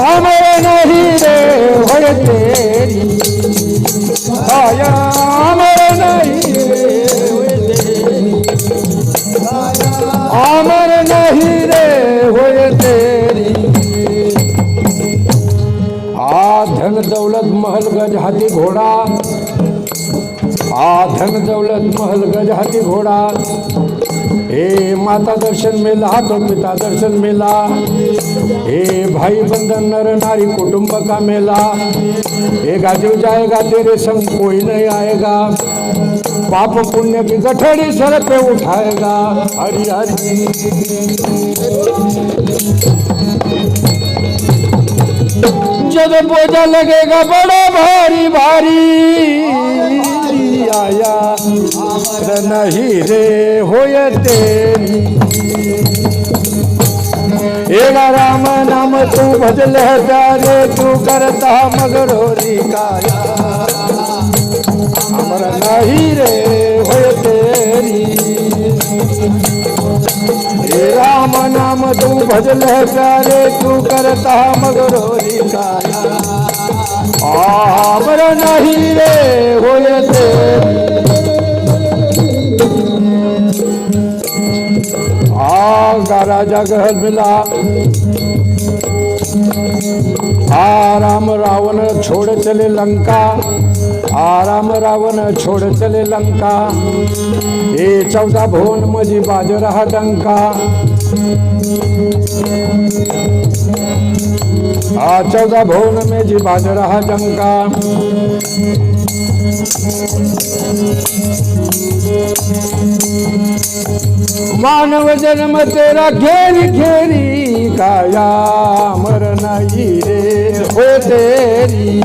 अमर नहीं रे होय तेरी आया अमर नहीं रे होय तेरी अमर नहीं रे होय तेरी आ धन दौलत महल गज हाथी घोडा आ धन दौलत महल गज हाथी घोडा हे माता दर्शन मेला तो पिता दर्शन मेला. हे भाई बंधन, नर नारी कुटुंब का मेला. हे गाजीव जाएगा, तेरे संग कोई नहीं आएगा. पाप पुण्य की गठड़ी सर पे उठाएगा. हरि हरि. जब बोझा लगेगा, बड़ा भारी भारी. आया नहीं रे. होय तेरी एगा राम नाम तू भजल है प्यारे तू करता मगरोरी काया. अमर नहीं रे होय तेरी. हे राम नाम तू भजल है प्यारे तू करता मगरोरी काया. आमर नाही रे होय तेरी. राजा गहल मिला। आ राम रावण छोड़ चले लंका। आ राम रावण छोड़ चले लंका। हे चौदा भोन मजी बाज रहा डंका। आ चौदा भोन में जी बाज रहा डंका। मानव जन्म तेरा घेरी घेरी काया मर नाही रे हो तेरी.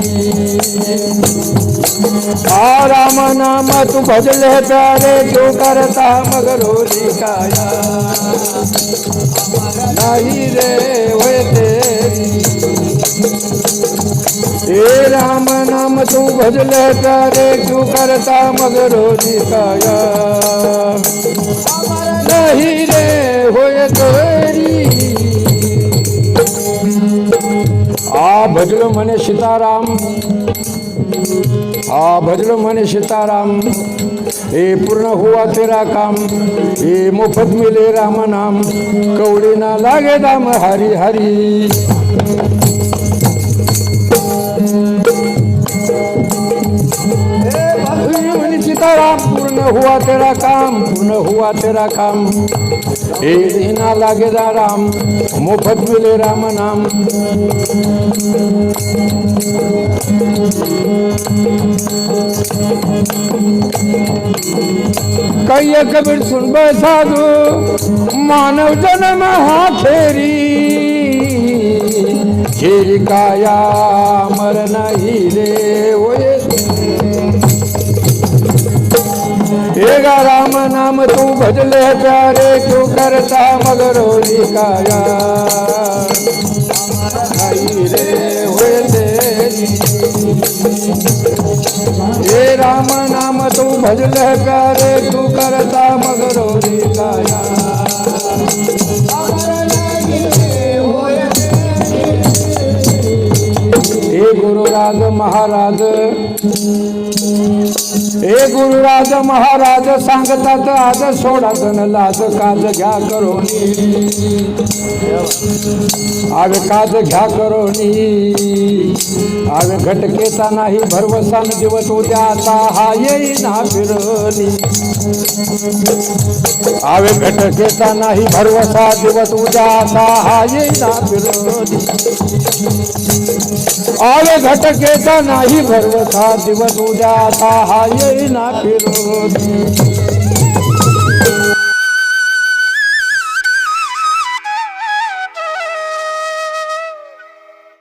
आराम राम नाम तू भजले प्यारे जो करता मगरोरी काया. नाही रे हो तेरी. हे राम नाम तू भजले प्यारे तू करता मगरोरी काया. नाही रे होय करी आ भजल म्हणे सीताराम. आ भजल म्हणे सीताराम. हे पूर्ण हुआ तेरा काम. हे मोफत मिले राम नाम. कवडी ना लागे दाम हरी हरी. हुआ तेरा काम पूर्ण हुआ तेरा काम. हे देना लागेदा राम मोफत मिले राम नाम. कहिए कबीर सुन बे साधु मानव जन्म हा खेरी खेरी काया मर नहीं रे ओए राम नाम तू भजले प्यारे क्यों करता मगरोली काया. रे हे राम नाम तू भजले प्यारे तू करता मगरोली काया. हे गुरुराज महाराज हे गुरुराज महाराज सांगतात आज सोडा तन लाज काज घ्या करोनी. आग काज घ्या करोनी. आग घटकेचा नाही भरवसान दिवस उद्याचा हा येई ना फिरणी आवे घटकेचा नाही भरवसा दिवस उद्याचा हा येई ना फिरणी घटकेचा नाही भरवसा दिवस उद्याचा हा येईना ना